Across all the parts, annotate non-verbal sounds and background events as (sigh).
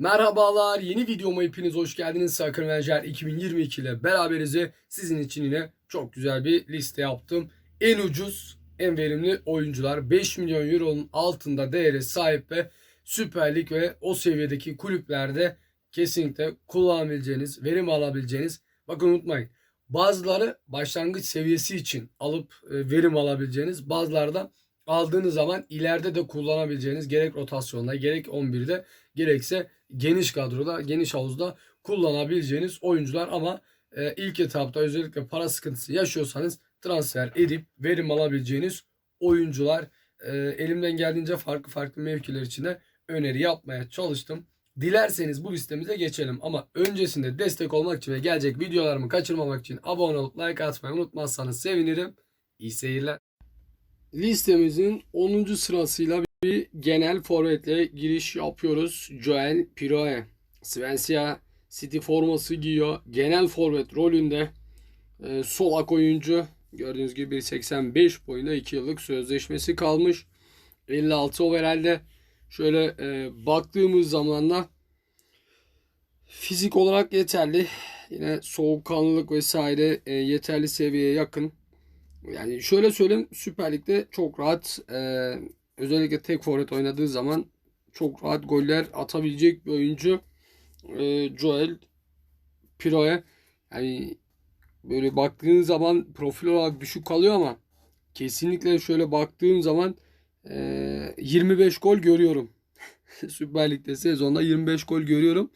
Merhabalar, yeni videoma hepiniz hoş geldiniz. Sakın Vencer 2022 ile beraberize sizin için yine çok güzel bir liste yaptım. En ucuz, en verimli oyuncular 5 milyon euronun altında değere sahip ve Süper Lig ve o seviyedeki kulüplerde kesinlikle kullanabileceğiniz, verim alabileceğiniz. Bakın unutmayın. Bazıları başlangıç seviyesi için alıp e, verim alabileceğiniz, bazıları da aldığınız zaman ileride de kullanabileceğiniz gerek rotasyonda gerek 11'de gerekse geniş kadroda, geniş havuzda kullanabileceğiniz oyuncular ama e, ilk etapta özellikle para sıkıntısı yaşıyorsanız transfer edip verim alabileceğiniz oyuncular. E, elimden geldiğince farklı farklı mevkiler içinde öneri yapmaya çalıştım. Dilerseniz bu listemize geçelim ama öncesinde destek olmak için ve gelecek videolarımı kaçırmamak için abone olup like atmayı unutmazsanız sevinirim. İyi seyirler. Listemizin 10. sırasıyla bir genel forvetle giriş yapıyoruz. Joel Piroe. Swansea City forması giyiyor. Genel forvet rolünde e, solak oyuncu. Gördüğünüz gibi 1.85 boyunda 2 yıllık sözleşmesi kalmış. 56 overall'de şöyle e, baktığımız zaman da fizik olarak yeterli. Yine soğukkanlılık vesaire e, yeterli seviyeye yakın. Yani şöyle söyleyeyim Süper Lig'de çok rahat e, özellikle tek forvet oynadığı zaman çok rahat goller atabilecek bir oyuncu e, Joel Piroe. Yani böyle baktığın zaman profil olarak düşük kalıyor ama kesinlikle şöyle baktığım zaman e, 25 gol görüyorum. (laughs) Süper Lig'de sezonda 25 gol görüyorum.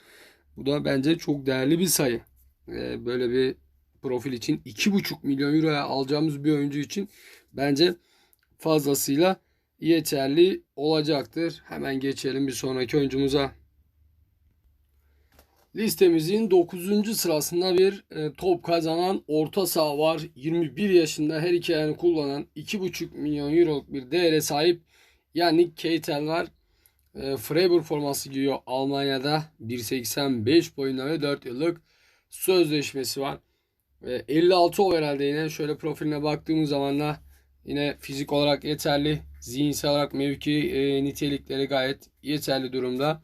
Bu da bence çok değerli bir sayı. E, böyle bir profil için 2,5 milyon euroya alacağımız bir oyuncu için bence fazlasıyla yeterli olacaktır. Hemen geçelim bir sonraki oyuncumuza. Listemizin 9. sırasında bir e, top kazanan orta saha var. 21 yaşında her iki ayağını kullanan 2,5 milyon euroluk bir değere sahip Yannick Keitel var. E, Freiburg forması giyiyor Almanya'da. 1.85 boyunda ve 4 yıllık sözleşmesi var. 56 overall'de yine şöyle profiline baktığımız zaman da yine fizik olarak yeterli. Zihinsel olarak mevki e, nitelikleri gayet yeterli durumda.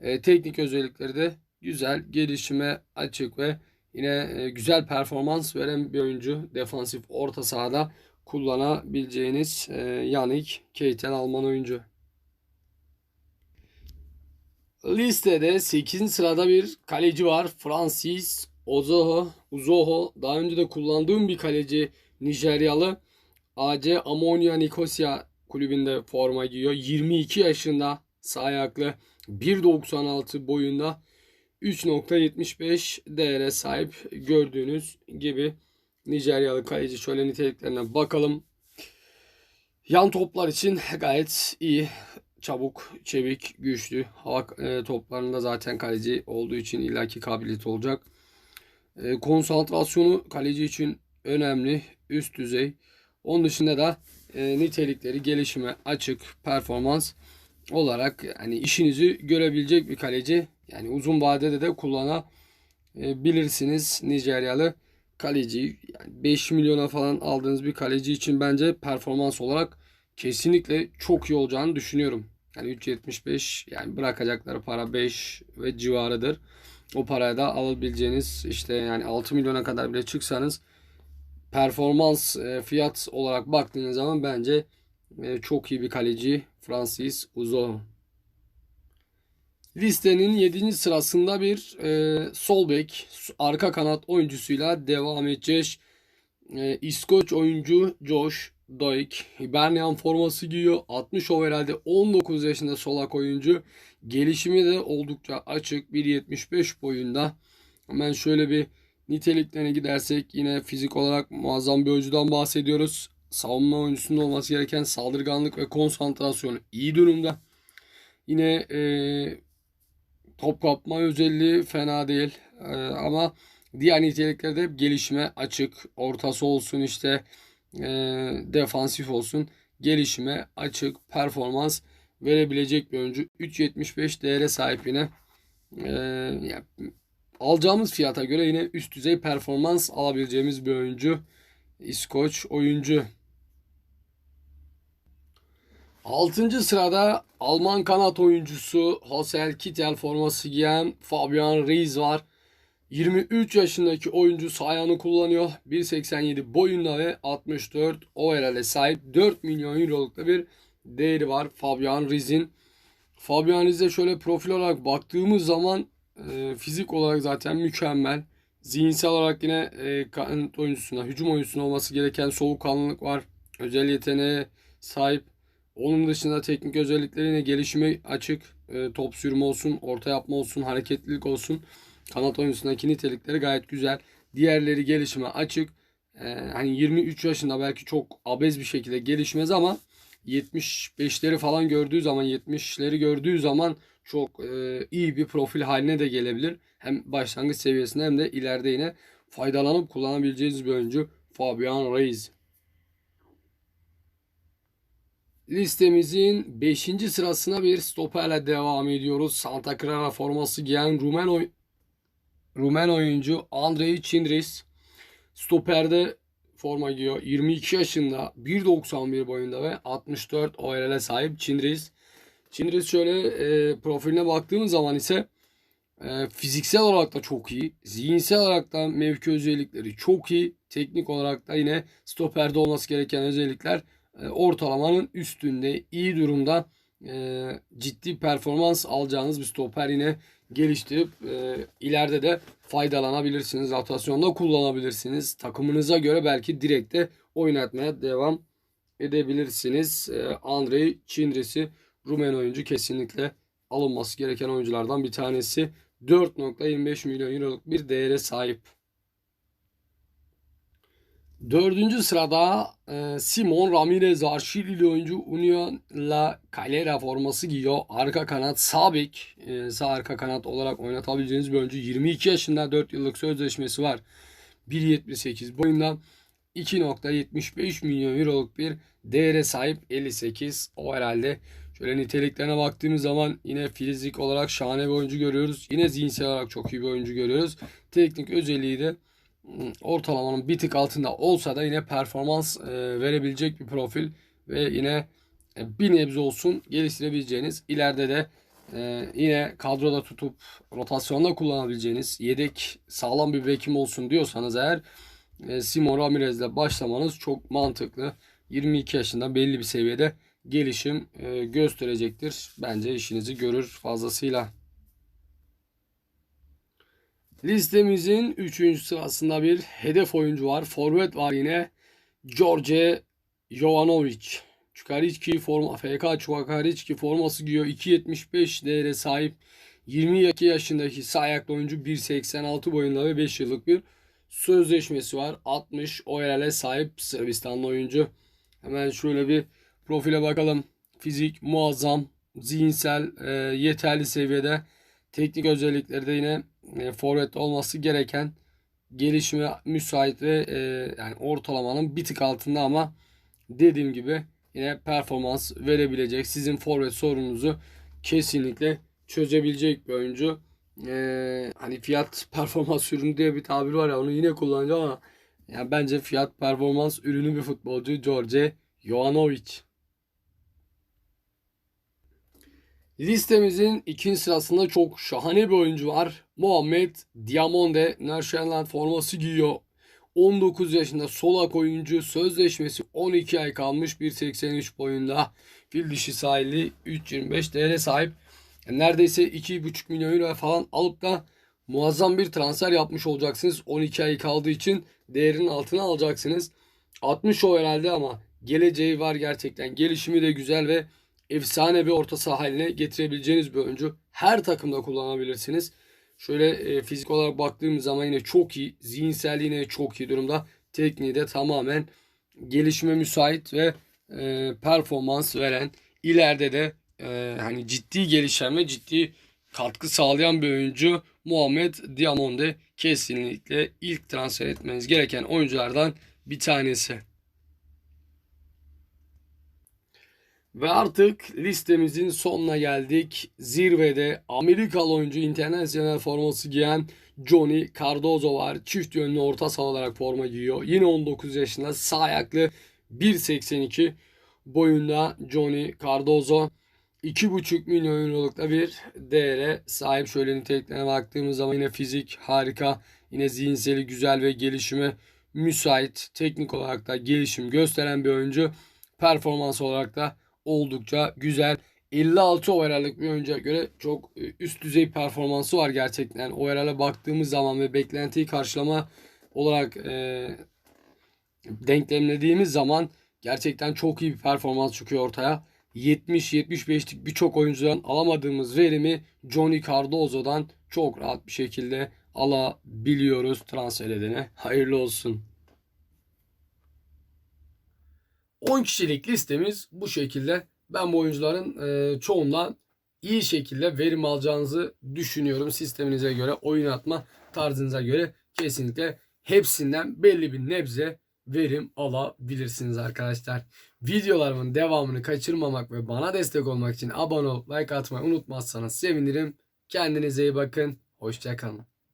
E, teknik özellikleri de güzel. Gelişime açık ve yine e, güzel performans veren bir oyuncu. Defansif orta sahada kullanabileceğiniz e, Yannick Keitel Alman oyuncu. Listede 8. sırada bir kaleci var. Francis Ozoho, Uzoho daha önce de kullandığım bir kaleci Nijeryalı. AC Amonia Nicosia kulübünde forma giyiyor. 22 yaşında sağ ayaklı 1.96 boyunda 3.75 değere sahip gördüğünüz gibi Nijeryalı kaleci şöyle niteliklerine bakalım. Yan toplar için gayet iyi. Çabuk, çevik, güçlü. Hava e, toplarında zaten kaleci olduğu için illaki kabiliyet olacak. E, konsantrasyonu kaleci için önemli, üst düzey. Onun dışında da e, nitelikleri gelişime açık performans olarak yani işinizi görebilecek bir kaleci. Yani uzun vadede de kullanabilirsiniz Nijeryalı kaleci. Yani 5 milyona falan aldığınız bir kaleci için bence performans olarak kesinlikle çok iyi olacağını düşünüyorum. Yani 3.75 yani bırakacakları para 5 ve civarıdır o paraya da alabileceğiniz işte yani 6 milyona kadar bile çıksanız performans e, fiyat olarak baktığınız zaman bence e, çok iyi bir kaleci Francis Uzo. Listenin 7. sırasında bir e, sol bek arka kanat oyuncusuyla devam edeceğiz. E, İskoç oyuncu Josh Doik Hibernian forması giyiyor. 60 overall'de 19 yaşında solak oyuncu. Gelişimi de oldukça açık. 1.75 boyunda. Hemen şöyle bir niteliklerine gidersek yine fizik olarak muazzam bir oyuncudan bahsediyoruz. Savunma oyuncusunda olması gereken saldırganlık ve konsantrasyonu iyi durumda. Yine e, top kapma özelliği fena değil. E, ama diğer niteliklerde hep gelişime açık. Ortası olsun işte e, defansif olsun. Gelişime açık performans verebilecek bir oyuncu. 3.75 değere sahip yine. E, yani alacağımız fiyata göre yine üst düzey performans alabileceğimiz bir oyuncu. İskoç oyuncu. 6. sırada Alman kanat oyuncusu Hosel Kittel forması giyen Fabian Reis var. 23 yaşındaki oyuncu sağ ayağını kullanıyor. 1.87 boyunda ve 64 overall'e sahip 4 milyon euroluk da bir değeri var Fabian Reis'in. Fabian Reis'e şöyle profil olarak baktığımız zaman e, fizik olarak zaten mükemmel. Zihinsel olarak yine e, kanat oyuncusuna, hücum oyuncusuna olması gereken soğukkanlılık var. Özel yeteneğe sahip. Onun dışında teknik özelliklerine gelişime açık. E, top sürme olsun, orta yapma olsun, hareketlilik olsun. Kanat oyuncusundaki nitelikleri gayet güzel. Diğerleri gelişime açık. E, hani 23 yaşında belki çok abez bir şekilde gelişmez ama 75'leri falan gördüğü zaman 70'leri gördüğü zaman çok e, iyi bir profil haline de gelebilir. Hem başlangıç seviyesinde hem de ileride yine faydalanıp kullanabileceğiniz bir oyuncu Fabian Reis. Listemizin 5. sırasına bir stoperle devam ediyoruz. Santa Clara forması giyen Rumen, Rumen oyuncu Andrei Cindris. Stoperde forma giyiyor. 22 yaşında, 1.91 boyunda ve 64 ORL'e sahip Cindris. Cindris şöyle e, profiline baktığımız zaman ise e, fiziksel olarak da çok iyi. Zihinsel olarak da mevki özellikleri çok iyi. Teknik olarak da yine stoperde olması gereken özellikler e, ortalamanın üstünde iyi durumda e, ciddi performans alacağınız bir stoper yine geliştirip e, ileride de faydalanabilirsiniz. Rotasyonda kullanabilirsiniz. Takımınıza göre belki direkte oynatmaya devam edebilirsiniz. E, Andrei Çindris'i Rumen oyuncu kesinlikle alınması gereken oyunculardan bir tanesi. 4.25 milyon euroluk bir değere sahip. Dördüncü sırada e, Simon Ramirez var. Şilili oyuncu Union La Calera forması giyiyor. Arka kanat Sabek. E, sağ arka kanat olarak oynatabileceğiniz bir oyuncu. 22 yaşında 4 yıllık sözleşmesi var. 1.78 boyundan 2.75 milyon euroluk bir değere sahip 58. O herhalde şöyle niteliklerine baktığımız zaman yine fizik olarak şahane bir oyuncu görüyoruz. Yine zihinsel olarak çok iyi bir oyuncu görüyoruz. Teknik özelliği de ortalamanın bir tık altında olsa da yine performans e, verebilecek bir profil ve yine e, bir nebze olsun geliştirebileceğiniz ileride de e, yine kadroda tutup rotasyonda kullanabileceğiniz yedek sağlam bir bekim olsun diyorsanız eğer Simon Ramirez ile başlamanız çok mantıklı. 22 yaşında belli bir seviyede gelişim gösterecektir. Bence işinizi görür fazlasıyla. Listemizin 3. sırasında bir hedef oyuncu var. Forvet var yine. George Jovanovic. Çukaricki forma FK Çukaricki forması giyiyor. 2.75 değere sahip 22 yaşındaki sağ ayaklı oyuncu 1.86 boyunda ve 5 yıllık bir sözleşmesi var. 60 ORL'e sahip Sırbistanlı oyuncu. Hemen şöyle bir profile bakalım. Fizik muazzam, zihinsel e, yeterli seviyede. Teknik özellikleri de yine e, forvet olması gereken gelişime müsait ve e, yani ortalamanın bir tık altında ama dediğim gibi yine performans verebilecek sizin forvet sorununuzu kesinlikle çözebilecek bir oyuncu. Ee, hani fiyat (laughs) performans ürünü diye bir tabir var ya onu yine kullanacağım ama yani bence fiyat performans ürünü bir futbolcu George Jovanovic. Listemizin ikinci sırasında çok şahane bir oyuncu var. Muhammed Diamonde Nerşenland forması giyiyor. 19 yaşında solak oyuncu sözleşmesi 12 ay kalmış 1.83 boyunda fil dişi sahili 3.25 değere sahip. Neredeyse 2.5 milyon euro falan alıp da muazzam bir transfer yapmış olacaksınız. 12 ay kaldığı için değerinin altına alacaksınız. 60 o herhalde ama geleceği var gerçekten. Gelişimi de güzel ve efsane bir orta saha haline getirebileceğiniz bir oyuncu. Her takımda kullanabilirsiniz. Şöyle e, fizik olarak baktığımız zaman yine çok iyi. Zihinsel yine çok iyi durumda. Tekniği de tamamen gelişime müsait ve e, performans veren ileride de e, hani ciddi gelişen ve ciddi katkı sağlayan bir oyuncu Muhammed Diamonde kesinlikle ilk transfer etmeniz gereken oyunculardan bir tanesi. Ve artık listemizin sonuna geldik. Zirvede Amerikalı oyuncu internasyonel forması giyen Johnny Cardozo var. Çift yönlü orta saha olarak forma giyiyor. Yine 19 yaşında sağ ayaklı 1.82 boyunda Johnny Cardozo 2,5 milyon euroluk da bir değere sahip. Şöyle niteliklerine baktığımız zaman yine fizik harika. Yine zihinseli güzel ve gelişime müsait. Teknik olarak da gelişim gösteren bir oyuncu. Performans olarak da oldukça güzel. 56 overall'lık bir oyuncuya göre çok e, üst düzey performansı var gerçekten. Overall'e baktığımız zaman ve beklentiyi karşılama olarak e, denklemlediğimiz zaman gerçekten çok iyi bir performans çıkıyor ortaya. 70-75'lik birçok oyuncudan alamadığımız verimi Johnny Cardozo'dan çok rahat bir şekilde alabiliyoruz transfer edene. Hayırlı olsun. 10 kişilik listemiz bu şekilde. Ben bu oyuncuların e, çoğundan iyi şekilde verim alacağınızı düşünüyorum. Sisteminize göre, oyun atma tarzınıza göre kesinlikle hepsinden belli bir nebze verim alabilirsiniz arkadaşlar. Videolarımın devamını kaçırmamak ve bana destek olmak için abone olup like atmayı unutmazsanız sevinirim. Kendinize iyi bakın. Hoşçakalın.